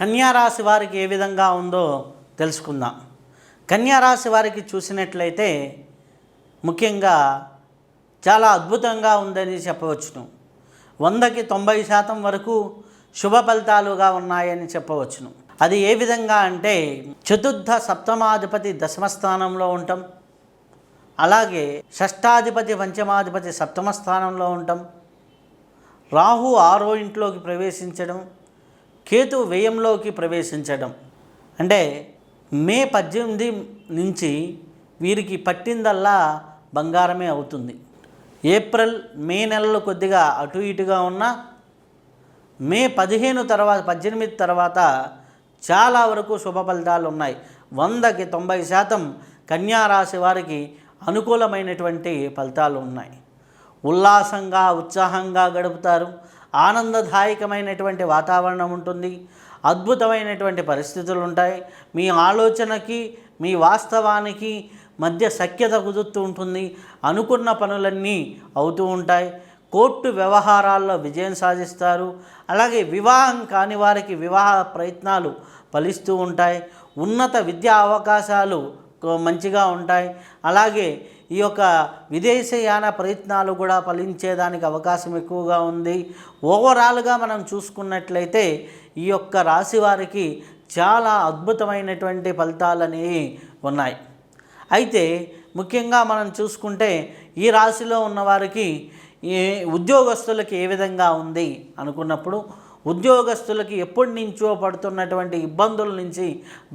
కన్యారాశి వారికి ఏ విధంగా ఉందో తెలుసుకుందాం. కన్యారాశి వారికి చూసినట్లయితే ముఖ్యంగా చాలా అద్భుతంగా ఉందని చెప్పవచ్చును. వందకి తొంభై శాతం వరకు శుభ ఫలితాలుగా ఉన్నాయని చెప్పవచ్చును. అది ఏ విధంగా అంటే చతుర్థ సప్తమాధిపతి దశమ స్థానంలో ఉండటం అలాగే షష్టాధిపతి పంచమాధిపతి సప్తమ స్థానంలో ఉండటం రాహు ఆరో ఇంట్లోకి ప్రవేశించడం కేతు వ్యయంలోకి ప్రవేశించడం. అంటే మే పద్దెనిమిది నుంచి వీరికి పట్టిందల్లా బంగారమే అవుతుంది. ఏప్రిల్ మే నెలలు కొద్దిగా అటు ఇటుగా ఉన్న మే పదిహేను తర్వాత పద్దెనిమిది తర్వాత చాలా వరకు శుభ ఫలితాలు ఉన్నాయి. వందకి తొంభై శాతం కన్యారాశి వారికి అనుకూలమైనటువంటి ఫలితాలు ఉన్నాయి. ఉల్లాసంగా ఉత్సాహంగా గడుపుతారు. ఆనందదాయకమైనటువంటి వాతావరణం ఉంటుంది. అద్భుతమైనటువంటి పరిస్థితులు ఉంటాయి. మీ ఆలోచనకి మీ వాస్తవానికి మధ్య సఖ్యత కుదురుతూ ఉంటుంది. అనుకున్న పనులన్నీ అవుతూ ఉంటాయి. కోర్టు వ్యవహారాల్లో విజయం సాధిస్తారు. అలాగే వివాహం కాని వారికి వివాహ ప్రయత్నాలు ఫలిస్తూ ఉంటాయి. ఉన్నత విద్యా అవకాశాలు మంచిగా ఉంటాయి. అలాగే ఈ యొక్క విదేశయాన ప్రయత్నాలు కూడా ఫలించేదానికి అవకాశం ఎక్కువగా ఉంది. ఓవరాల్గా మనం చూసుకున్నట్లయితే ఈ యొక్క రాశి వారికి చాలా అద్భుతమైనటువంటి ఫలితాలనేవి ఉన్నాయి. అయితే ముఖ్యంగా మనం చూసుకుంటే ఈ రాశిలో ఉన్నవారికి ఈ ఉద్యోగస్తులకి ఏ విధంగా ఉంది అనుకున్నప్పుడు ఉద్యోగస్తులకి ఎప్పటి నుంచో పడుతున్నటువంటి ఇబ్బందుల నుంచి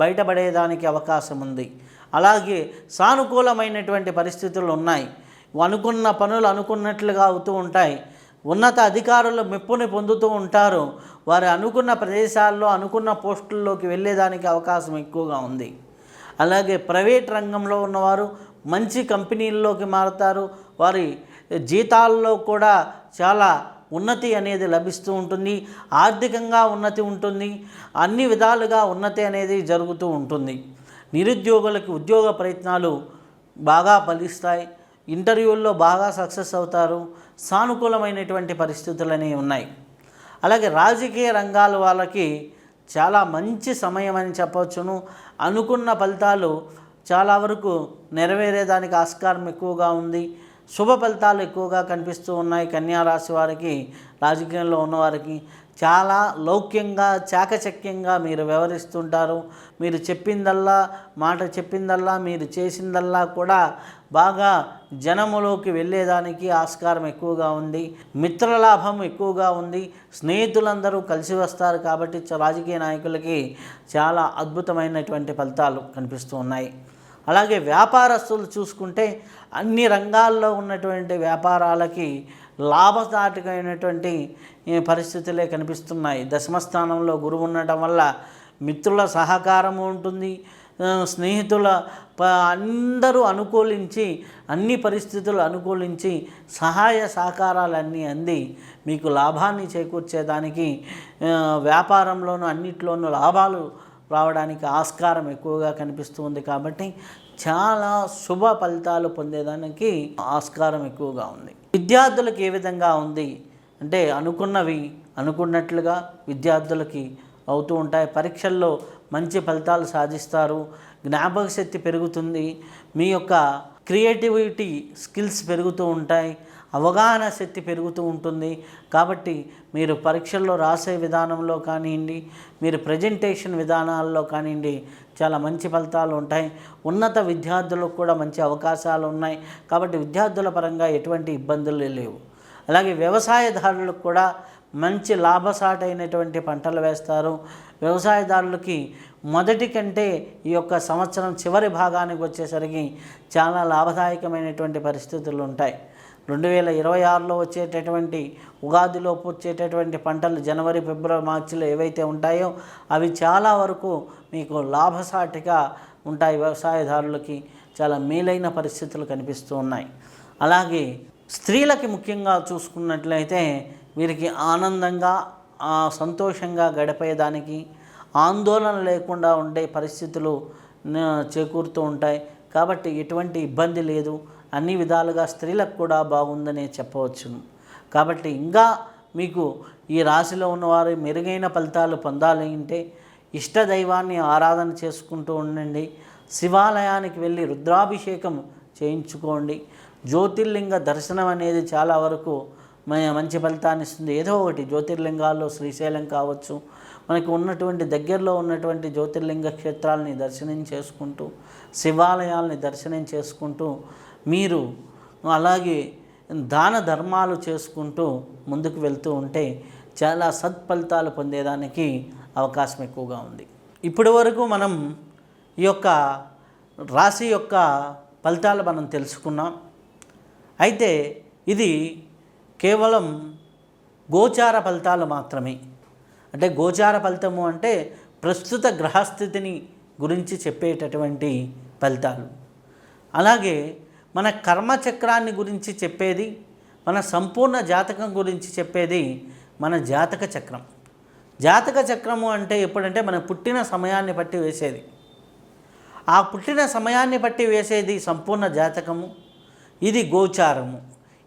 బయటపడేదానికి అవకాశం ఉంది. అలాగే సానుకూలమైనటువంటి పరిస్థితులు ఉన్నాయి. అనుకున్న పనులు అనుకున్నట్లుగా అవుతూ ఉంటాయి. ఉన్నత అధికారులు మెప్పుని పొందుతూ ఉంటారు. వారు అనుకున్న ప్రదేశాల్లో అనుకున్న పోస్టుల్లోకి వెళ్ళేదానికి అవకాశం ఎక్కువగా ఉంది. అలాగే ప్రైవేట్ రంగంలో ఉన్నవారు మంచి కంపెనీల్లోకి మారుతారు. వారి జీతాల్లో కూడా చాలా ఉన్నతి అనేది లభిస్తూ ఉంటుంది. ఆర్థికంగా ఉన్నతి ఉంటుంది. అన్ని విధాలుగా ఉన్నతి అనేది జరుగుతూ ఉంటుంది. నిరుద్యోగులకి ఉద్యోగ ప్రయత్నాలు బాగా ఫలిస్తాయి ఇంటర్వ్యూల్లో బాగా సక్సెస్ అవుతారు సానుకూలమైనటువంటి పరిస్థితులు అనేవి ఉన్నాయి. అలాగే రాజకీయ రంగాల వాళ్ళకి చాలా మంచి సమయం అని చెప్పవచ్చును. అనుకున్న ఫలితాలు చాలా వరకు నెరవేరేదానికి ఆస్కారం ఎక్కువగా ఉంది. శుభ ఫలితాలు ఎక్కువగా కనిపిస్తూ ఉన్నాయి కన్యా రాశి వారికి రాజకీయంలో ఉన్నవారికి. చాలా లౌక్యంగా చాకచక్యంగా మీరు వ్యవహరిస్తుంటారు. మీరు చెప్పిందల్లా మాట చెప్పిందల్లా మీరు చేసిందల్లా కూడా బాగా జనములోకి వెళ్ళేదానికి ఆస్కారం ఎక్కువగా ఉంది. మిత్రలాభం ఎక్కువగా ఉంది. స్నేహితులందరూ కలిసి వస్తారు కాబట్టి రాజకీయ నాయకులకి చాలా అద్భుతమైనటువంటి ఫలితాలు కనిపిస్తూ ఉన్నాయి. అలాగే వ్యాపారస్తులు చూసుకుంటే అన్ని రంగాల్లో ఉన్నటువంటి వ్యాపారాలకి లాభదాటకమైనటువంటి పరిస్థితులే కనిపిస్తున్నాయి. దశమస్థానంలో గురువు ఉండటం వల్ల మిత్రుల సహకారము ఉంటుంది. స్నేహితుల అందరూ అనుకూలించి అన్ని పరిస్థితులు అనుకూలించి సహాయ సహకారాలన్నీ అంది. మీకు లాభాన్ని చేకూర్చేదానికి వ్యాపారంలోనూ అన్నిట్లోనూ లాభాలు రావడానికి ఆస్కారం ఎక్కువగా కనిపిస్తుంది కాబట్టి చాలా శుభ ఫలితాలు పొందేదానికి ఆస్కారం ఎక్కువగా ఉంది. విద్యార్థులకు ఏ విధంగా ఉంది? అంటే అనుకున్నవి అనుకున్నట్లుగా విద్యార్థులకి అవుతూ ఉంటాయి. పరీక్షల్లో మంచి ఫలితాలు సాధిస్తారు. జ్ఞాపక శక్తి పెరుగుతుంది. మీ యొక్క క్రియేటివిటీ స్కిల్స్ పెరుగుతూ ఉంటాయి. అవగాహన శక్తి పెరుగుతూ ఉంటుంది. కాబట్టి మీరు పరీక్షల్లో రాసే విధానంలో కానివ్వండి మీరు ప్రజెంటేషన్ విధానాల్లో కానివ్వండి చాలా మంచి ఫలితాలు ఉంటాయి. ఉన్నత విద్యార్థులకు కూడా మంచి అవకాశాలు ఉన్నాయి. కాబట్టి విద్యార్థుల పరంగా ఎటువంటి ఇబ్బందులు లేవు. అలాగే వ్యవసాయదారులకు కూడా మంచి లాభసాటైనటువంటి పంటలు వేస్తారు. వ్యవసాయదారులకి మొదటి కంటే ఈ యొక్క సంవత్సరం చివరి భాగానికి వచ్చేసరికి చాలా లాభదాయకమైనటువంటి పరిస్థితులు ఉంటాయి. రెండు వేల ఇరవై ఆరులో వచ్చేటటువంటి ఉగాదిలోపు వచ్చేటటువంటి పంటలు జనవరి ఫిబ్రవరి మార్చిలో ఏవైతే ఉంటాయో అవి చాలా వరకు మీకు లాభసాటిగా ఉంటాయి. వ్యవసాయదారులకి చాలా మేలైన పరిస్థితులు కనిపిస్తూ ఉన్నాయి. అలాగే స్త్రీలకి ముఖ్యంగా చూసుకున్నట్లయితే వీరికి ఆనందంగా సంతోషంగా గడిపేదానికి ఆందోళన లేకుండా ఉండే పరిస్థితులు చేకూరుతూ ఉంటాయి. కాబట్టి ఎటువంటి ఇబ్బంది లేదు. అన్ని విధాలుగా స్త్రీలకు కూడా బాగుందనే చెప్పవచ్చును. కాబట్టి ఇంకా మీకు ఈ రాశిలో ఉన్నవారు మెరుగైన ఫలితాలు పొందాలి అంటే ఇష్టదైవాన్ని ఆరాధన చేసుకుంటూ ఉండండి. శివాలయానికి వెళ్ళి రుద్రాభిషేకం చేయించుకోండి. జ్యోతిర్లింగ దర్శనం అనేది చాలా వరకు మంచి ఫలితాన్ని ఇస్తుంది. ఏదో ఒకటి జ్యోతిర్లింగాల్లో శ్రీశైలం కావచ్చు మనకు ఉన్నటువంటి దగ్గరలో ఉన్నటువంటి జ్యోతిర్లింగ క్షేత్రాలని దర్శనం చేసుకుంటూ శివాలయాల్ని దర్శనం చేసుకుంటూ మీరు అలాగే దాన ధర్మాలు చేసుకుంటూ ముందుకు వెళ్తూ ఉంటే చాలా సత్ఫలితాలు పొందేదానికి అవకాశం ఎక్కువగా ఉంది. ఇప్పటి వరకు మనం ఈ యొక్క రాశి యొక్క ఫలితాలు మనం తెలుసుకున్నాం. అయితే ఇది కేవలం గోచార ఫలితాలు మాత్రమే. అంటే గోచార ఫలితము అంటే ప్రస్తుత గ్రహస్థితిని గురించి చెప్పేటటువంటి ఫలితాలు. అలాగే మన కర్మచక్రాన్ని గురించి చెప్పేది మన సంపూర్ణ జాతకం గురించి చెప్పేది మన జాతక చక్రం. జాతక చక్రము అంటే ఎప్పుడంటే మన పుట్టిన సమయాన్ని బట్టి వేసేది. ఆ పుట్టిన సమయాన్ని బట్టి వేసేది సంపూర్ణ జాతకము ఇది గోచారము.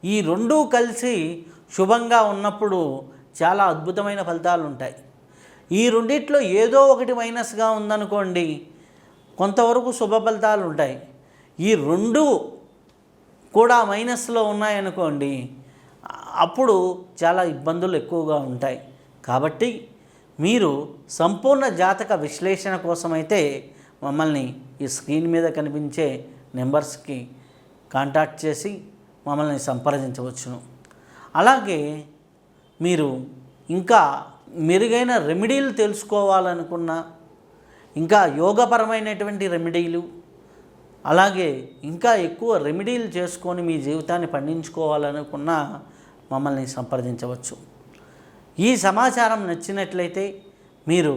ఈ రెండూ కలిసి శుభంగా ఉన్నప్పుడు చాలా అద్భుతమైన ఫలితాలు ఉంటాయి ఈ రెండిట్లో ఏదో ఒకటి మైనస్గా ఉందనుకోండి కొంతవరకు శుభ ఫలితాలు ఉంటాయి ఈ రెండు కూడా మైనస్లో ఉన్నాయనుకోండి అప్పుడు చాలా ఇబ్బందులు ఎక్కువగా ఉంటాయి. కాబట్టి మీరు సంపూర్ణ జాతక విశ్లేషణ కోసమైతే మమ్మల్ని ఈ స్క్రీన్ మీద కనిపించే నెంబర్స్కి కాంటాక్ట్ చేసి మమ్మల్ని సంప్రదించవచ్చును. అలాగే మీరు ఇంకా మెరుగైన రెమెడీలు తెలుసుకోవాలనుకున్న ఇంకా యోగపరమైనటువంటి రెమెడీలు అలాగే ఇంకా ఎక్కువ రెమెడీలు చేసుకొని మీ జీవితాన్ని పండించుకోవాలనుకున్నా మమ్మల్ని సంప్రదించవచ్చు. ఈ సమాచారం నచ్చినట్లయితే మీరు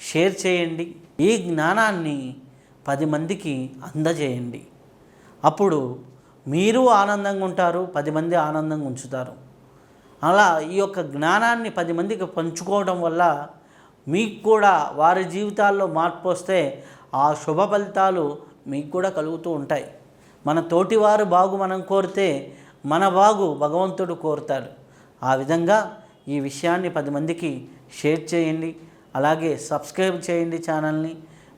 షేర్ చేయండి. ఈ జ్ఞానాన్ని పది మందికి అందజేయండి. అప్పుడు మీరు ఆనందంగా ఉంటారు పది మంది ఆనందంగా ఉంచుతారు. అలా ఈ యొక్క జ్ఞానాన్ని పది మందికి పంచుకోవడం వల్ల మీకు కూడా వారి జీవితాల్లో మార్పు వస్తే ఆ శుభ ఫలితాలు మీకు కూడా కలుగుతూ ఉంటాయి. మన తోటివారు బాగు మనం కోరితే మన బాగు భగవంతుడు కోరుతాడు. ఆ విధంగా ఈ విషయాన్ని పది మందికి షేర్ చేయండి. అలాగే సబ్స్క్రైబ్ చేయండి ఛానల్ని.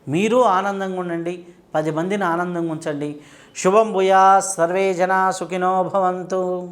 మీరు ఆనందంగా ఉండండి. పది మందిని ఆనందంగా ఉంచండి. శుభం భూయా. సర్వే జనా సుఖినో భవంతు.